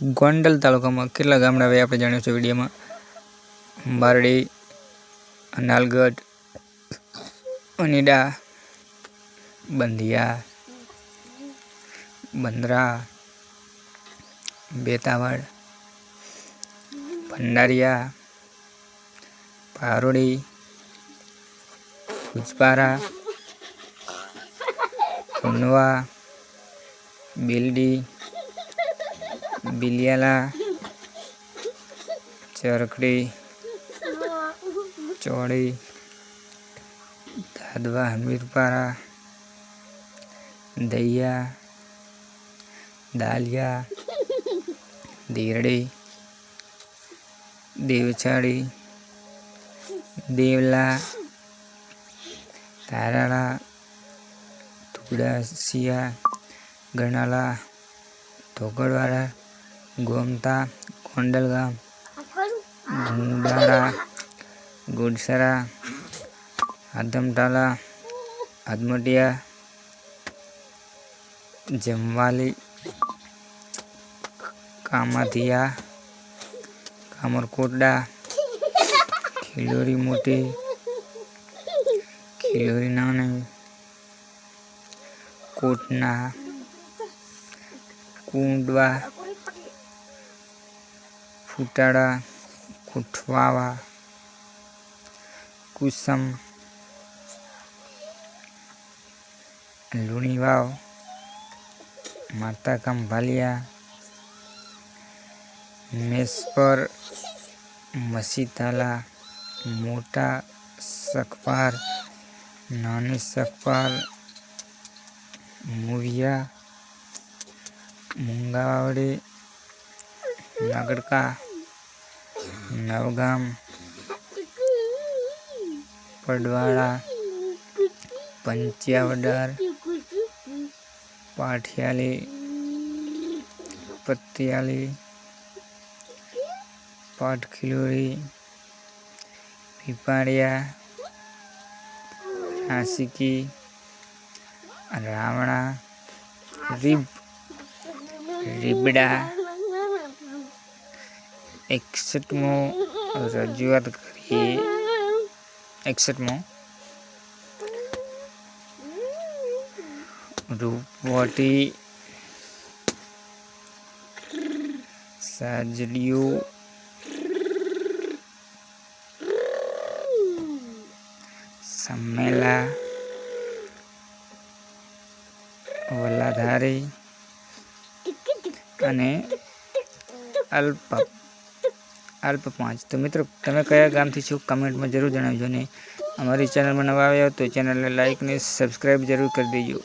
ગોંડલ તાલુકામાં કેટલા ગામડા આવે આપણે જાણીશું વિડીયોમાં? બારડી, નાલગઢ, અનીડા, બંધિયા બંદરા બેતાવાડ ભંડારિયા, પારોડી ઉજપારા કુંડવા બિલડી બિલિયાલા ચરખડી ચોળી દાદવા હમીરપારા દૈયા દાલિયા દેરડી દેવછાડી દેવલા તારાળા ધુડાસિયા ગણાલા ધોગડવાડા गोमता कोंडलगा झुंडारा गुडसरा अदमटाला अदमटिया जमवाली कामाधिया कामरकोटा खिलोरी मोटी खिलोरी नाने कोटना कुंडवा फुटाड़ा कुठवावा कुसम लुणीवाव माता कंभालिया मेसपर मसीताला मोटा सखपार नानी सखपार मुविया मुंगावड़ी नागड़का नवगाम पडवाड़ा पंचावडर पाठियाली पतियाली पाटखिलोरी पिपाड़िया आशिकी रावणा रिब रिबड़ा એકસઠમો રજૂઆત કરીએ એકસઠમો રૂપવટી સાજડીઓ સમેલા વલાધારી અને અલ્પ અલ્પ પાંચ. તો મિત્રો, તમે કયા ગામથી છો કમેન્ટમાં જરૂર જણાવજો ને. અમારી ચેનલમાં નવા આવ્યા તો ચેનલને લાઇક ને સબસ્ક્રાઈબ જરૂર કરી દેજો.